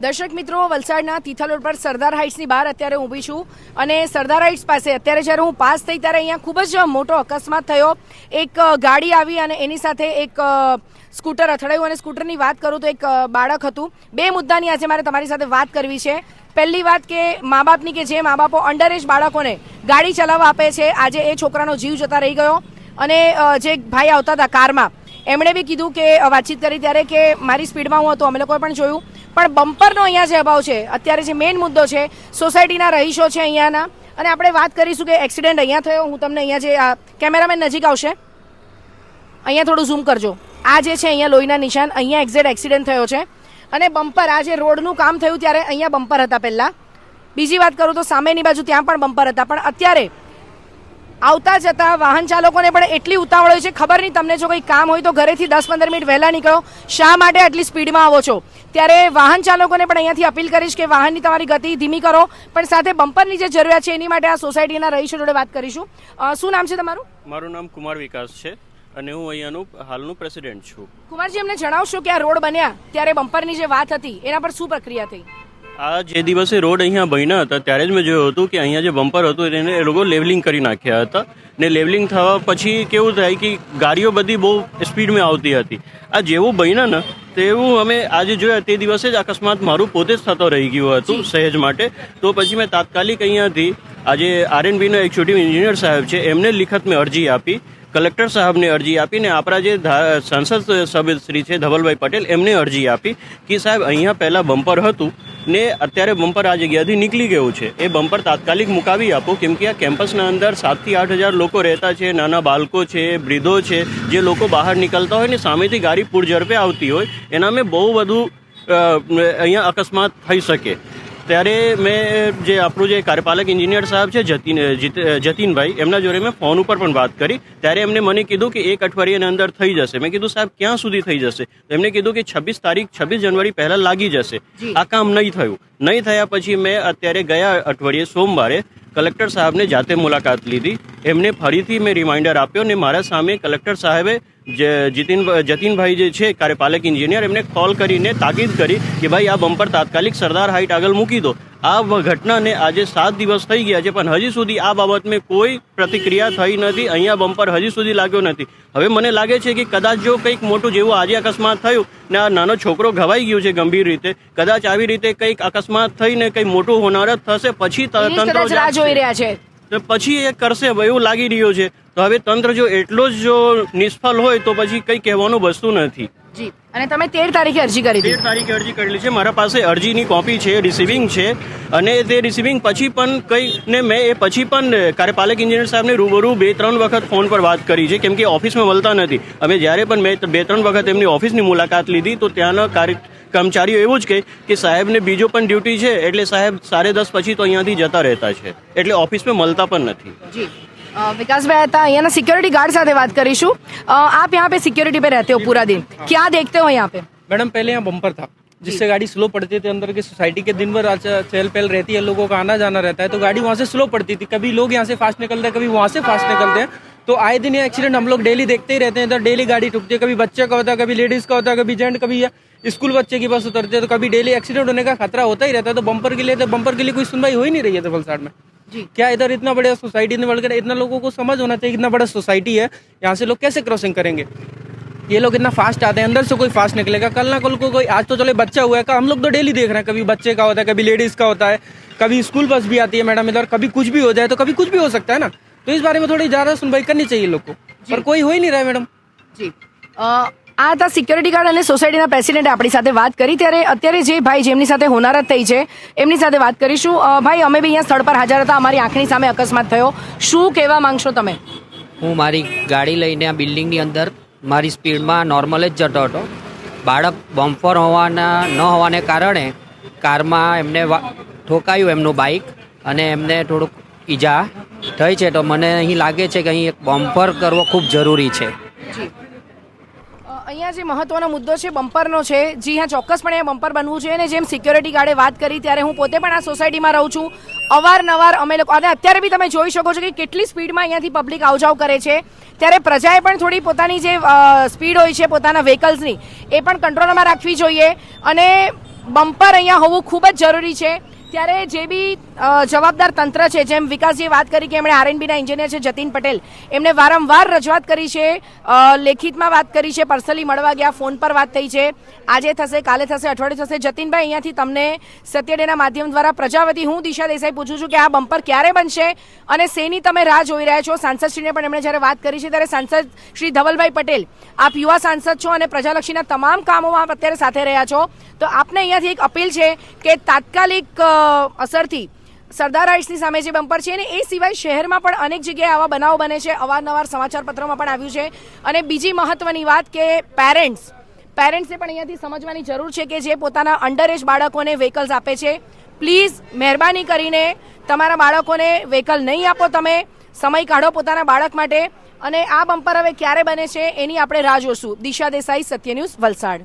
દર્શક મિત્રો, વલસાડના તિથલ રોડ પર સરદાર હાઇટ્સની બહાર અત્યારે ઊભી છું અને સરદાર હાઇટ્સ પાસે અત્યારે જ્યારે હું પાસ થઈ ત્યારે અહીંયા ખૂબ જ મોટો અકસ્માત થયો. એક ગાડી આવી અને એની સાથે એક સ્કૂટર અથડાયું અને સ્કૂટરની વાત કરું તો એક બાળક હતું. બે મુદ્દાની આજે મારે તમારી સાથે વાત કરવી છે. પહેલી વાત કે મા બાપની કે જે મા બાપો અંડર એજ બાળકોને ગાડી ચલાવવા આપે છે, આજે એ છોકરાનો જીવ જતા રહી ગયો. અને જે ભાઈ આવતા હતા કારમાં, એમણે બી કીધું કે વાતચીત કરી ત્યારે કે, મારી સ્પીડમાં હું હતો, અમે લોકોએ પણ જોયું. પણ બમ્પરનો અહીંયા જે અભાવ છે, અત્યારે જે મેઇન મુદ્દો છે સોસાયટીના રહીશો છે અહીંયાના. અને આપણે વાત કરીશું કે એક્સિડન્ટ અહીંયા થયો, હું તમને અહીંયા જે કેમેરામેન નજીક આવશે. અહીંયા થોડું ઝૂમ કરજો. આ જે છે અહીંયા લોહીના નિશાન, અહીંયા એક્ઝેક્ટ એક્સિડન્ટ થયો છે. અને બમ્પર, આ જે રોડનું કામ થયું ત્યારે અહીંયા બમ્પર હતા પહેલાં. બીજી વાત કરું તો સામેની બાજુ ત્યાં પણ બમ્પર હતા, પણ અત્યારે આવતા જતા વાહન ચાલકોને પણ એટલી ઉતાવળ હોય છે. ખબર નહીં તમને જો કોઈ કામ હોય તો ઘરેથી દસ પંદર મિનિટ વહેલા નીકળો. શા માટે આટલી સ્પીડમાં આવો છો? ત્યારે વાહન ચાલકોને પણ અહીંયાથી અપીલ કરીશ કે વાહનની તમારી ગતિ ધીમી કરો પણ સાથે બમ્પરની જે જરૂરિયાત છે એની માટે આ સોસાયટીના રહીશો જોડે વાત કરીશું. શું નામ છે તમારું? મારું નામ કુમાર વિકાસ છે અને હું અહીંયાનું હાલનું પ્રેસિડેન્ટ છું. કુમારજી અમને જણાવશો કે આ રોડ બન્યા ત્યારે બમ્પરની જે વાત હતી એના પર શું પ્રક્રિયા થઈ? આ જે દિવસે રોડ અહીંયા બન્યા હતા ત્યારે જ મેં જોયું હતું કે અહીંયા જે બમ્પર હતું એને એ લોકો લેવલિંગ કરી નાખ્યા હતા. ને લેવલિંગ થવા પછી કેવું થાય કે ગાડીઓ બધી બહુ સ્પીડમાં આવતી હતી. આ જેવું બન્યા ને તેવું અમે આજે જોયા તે દિવસે જ અકસ્માત મારું પોતે જ થતો રહી ગયું હતું સહેજ માટે. તો પછી મેં તાત્કાલિક અહીંયાથી આજે આરએનબીનો એક્ઝિક્યુટિવ એન્જિનિયર સાહેબ છે એમને લિખતમાં અરજી આપી. કલેક્ટર સાહેબને અરજી આપીને આપણા જે સાંસદ સભ્યશ્રી છે ધવલભાઈ પટેલ, એમને અરજી આપી કે સાહેબ, અહીંયા પહેલાં બમ્પર હતું ને અત્યારે બમ્પર આ જગ્યાથી નીકળી ગયું છે. એ બમ્પર તાત્કાલિક મુકાવી આપો, કેમ કે આ કેમ્પસના અંદર સાતથી આઠ હજાર લોકો રહેતા છે, નાના બાળકો છે, વૃદ્ધો છે, જે લોકો બહાર નીકળતા હોય ને સામેથી ગાડી પૂર ઝડપે આવતી હોય, એના મેં બહુ બધું અહીંયા અકસ્માત થઈ શકે. ત્યારે મેં જે આપણું જે કાર્યપાલક એન્જિનિયર સાહેબ છે જતીન જીત- જતીનભાઈ એમના જોડે મેં ફોન ઉપર પણ વાત કરી. ત્યારે એમને મને કીધું કે એક અઠવાડિયાની અંદર થઈ જશે. મેં કીધું સાહેબ ક્યાં સુધી થઈ જશે? તો એમને કીધું કે છવ્વીસ તારીખ છવ્વીસ જાન્યુઆરી પહેલા લાગી જશે. આ કામ નહીં થયું. નહીં થયા પછી મેં અત્યારે ગયા અઠવાડિયે સોમવારે કલેક્ટર સાહેબને જાતે મુલાકાત લીધી. એમને ફરીથી મેં રિમાઇન્ડર આપ્યો ને મારા સામે કલેક્ટર સાહેબે જે જીતિન જતીનભાઈ જે છે કાર્યપાલક ઇન્જિનિયર એમને કોલ કરીને તાકીદ કરી કે ભાઈ આ બમ્પર તાત્કાલિક સરદાર હાઈટ આગળ મૂકી દો. આ ઘટનાને આજે સાત દિવસ થઈ ગયા છે પણ હજી સુધી આ બાબતમાં કોઈ પ્રતિક્રિયા થઈ નથી. અહીંયા બમ્પર હજી સુધી લાગ્યો નથી. હવે મને લાગે છે કે કદાચ જો કંઈક મોટું જેવું આજે અકસ્માત થયું ને આ નાનો છોકરો ઘવાઈ ગયો છે ગંભીર રીતે કદાચ આવી રીતે કંઈક અકસ્માત થઈને કંઈ મોટું હોનારત થશે પછી તંત્ર જોઈ રહ્યા છે. તો પછી એ કરશે એવું લાગી રહ્યું છે. તો હવે તંત્ર જો એટલો જ જો નિષ્ફળ હોય તો પછી કંઈ કહેવાનું બસતું નથી. જી. અને તમે તેર તારીખે અરજી કરી તેર તારીખે અરજી કરેલી છે. મારા પાસે અરજીની કોપી છે રિસીવિંગ છે. અને તે રિસીવિંગ પછી પણ કઈ ને મેં એ પછી પણ કાર્યપાલક ઇન્જિનિયર સાહેબને રૂબરૂ બે ત્રણ વખત ફોન પર વાત કરી છે કેમ કે ઓફિસમાં મળતા નથી. અમે જ્યારે પણ મેં બે ત્રણ વખત એમની ઓફિસની મુલાકાત લીધી તો ત્યાંના કાર્ય કર્મચારીઓ એવું જ કહે કે સાહેબને બીજો પણ ડ્યુટી છે એટલે સાહેબ સાડે દસ પછી તો અહીંયાથી જતા રહેતા છે એટલે ઓફિસમાં મળતા પણ નથી जी अ, विकास भाई आता यहाँ ना सिक्योरिटी गार्ड સાથે વાત કરીશું अ, आप यहाँ पे सिक्योरिटी पे रहते हो पूरा दिन क्या देखते हो यहाँ पे मैडम पहले यहाँ बम्पर था जिससे गाड़ी स्लो पड़ती थी अंदर की सोसाइटी के दिन भर आज चहल पहल रहती है लोगों का आना जाना रहता है तो गाड़ी वहाँ से स्लो पड़ती थी कभी लोग यहाँ से फास्ट निकलते हैं कभी वहाँ से फास्ट निकलते हैं तो आए दिन ये एक्सीडेंट हम लोग डेली देखते ही रहते हैं इधर डेली गाड़ी ठुकती है कभी बच्चे का होता है कभी लेडीज का होता है कभी जेंट कभी या स्कूल बच्चे की बस उतरते हैं तो कभी डेली एक्सीडेंट होने का खतरा होता ही रहता है तो बम्पर के लिए तो बम्पर के लिए कोई सुनवाई हो ही नहीं रही है तो वलसाड़ में। जी। क्या इधर इतना बड़ा सोसाइटी ने बढ़कर इतना लोगों को समझ होना चाहिए इतना बड़ा सोसाइटी है यहाँ से लोग कैसे क्रॉसिंग करेंगे? ये लोग इतना फास्ट आते हैं अंदर से कोई फास्ट निकलेगा कल ना कल को कोई आज तो चले बच्चा हुआ है का हम लोग तो डेली देख रहे हैं कभी बच्चे का होता है कभी लेडीज़ का होता है कभी स्कूल बस भी आती है मैडम इधर कभी कुछ भी हो जाए तो कभी कुछ भी हो सकता है ना? तो इस बारे में थोड़ी ज़्यादा सुनवाई करनी चाहिए लोग को। पर कोई हो ही नहीं रहा है मैडम। અ, આ હતા સિક્યોરિટી ગાર્ડ અને સોસાયટીના પ્રેસિડેન્ટ આપણી સાથે વાત કરી. ત્યારે અત્યારે જે ભાઈ જેમની સાથે હોનારત થઈ છે એમની સાથે વાત કરીશું. ભાઈ અમે બી અહીંયા સ્થળ પર હાજર હતા. અમારી આંખની સામે અકસ્માત થયો. શું કહેવા માંગશો તમે? હું મારી ગાડી લઈને આ બિલ્ડિંગની અંદર મારી સ્પીડમાં નોર્મલ જ જતો હતો. બાળક બમ્પર હોવાના ન હોવાને કારણે કારમાં એમને ઠોકાયું એમનું બાઇક અને એમને થોડુંક ઈજા થઈ છે. તો મને અહીં લાગે છે કે અહીં એક બમ્પર કરવો ખૂબ જરૂરી છે. અહીંયા જે મહત્વનો મુદ્દો છે, બમ્પરનો છે, જી હા, ચોક્કસપણે બમ્પર બનવું જોઈએ. અને જેમ સિક્યોરિટી ગાર્ડે વાત કરી, ત્યારે હું પોતે પણ આ સોસાયટીમાં રહું છું. અવારનવાર અમે લોકો અને અત્યારે બી તમે જોઈ શકો છો કે કેટલી સ્પીડમાં અહીંયાથી પબ્લિક આવજાવ કરે છે. ત્યારે પ્રજાએ પણ થોડી પોતાની જે સ્પીડ હોય છે, પોતાના વ્હીકલ્સની એ પણ કંટ્રોલમાં રાખવી જોઈએ. અને બમ્પર અહીંયા હોવું ખૂબ જ જરૂરી છે. ત્યારે જે બી જવાબદાર તંત્ર છે, જેમ વિકાસજીએ વાત કરી કે એમણે આરએનબીના એન્જિનિયર છે, જતીન પટેલ, એમને વારંવાર રજૂઆત કરી છે લેખિતમાં વાત કરી છે, પર્સનલી મળવા ગયા, ફોન પર વાત થઈ છે. આજે થશે, કાલે થશે, અઠવાડિયે થશે. જતીનભાઈ, અહીંયાથી તમને સત્યડેના માધ્યમ દ્વારા પ્રજાવતી હું દિશા દેસાઈ પૂછું છું કે આ બમ્પર ક્યારે બનશે? અને શેની તમે રાહ જોઈ રહ્યા છો? સાંસદશ્રીને પણ એમણે જ્યારે વાત કરી છે, ત્યારે સાંસદ શ્રી ધવલભાઈ પટેલ, આપ યુવા સાંસદ છો અને પ્રજાલક્ષીના તમામ કામોમાં અત્યારે સાથે રહ્યા છો. તો આપને અહીંયાથી એક અપીલ છે કે તાત્કાલિક અસરથી. સરદાર હાઇટ્સની સામે જે બમ્પર છે અને એ સિવાય શહેરમાં પણ અનેક જગ્યાએ આવા બનાવો બને છે. અવારનવાર સમાચારપત્રોમાં પણ આવ્યું છે. અને બીજી મહત્વની વાત કે પેરેન્ટ્સ પેરેન્ટ્સે પણ અહીંયાથી સમજવાની જરૂર છે કે જે પોતાના અંડર એજ બાળકોને વ્હીકલ્સ આપે છે. પ્લીઝ મહેરબાની કરીને તમારા બાળકોને વ્હીકલ નહીં આપો તમે. સમય કાઢો પોતાના બાળક માટે. અને આ બમ્પર હવે ક્યારે બને છે એની આપણે રાહ જોશું. દિશા દેસાઈ સત્ય ન્યૂઝ વલસાડ.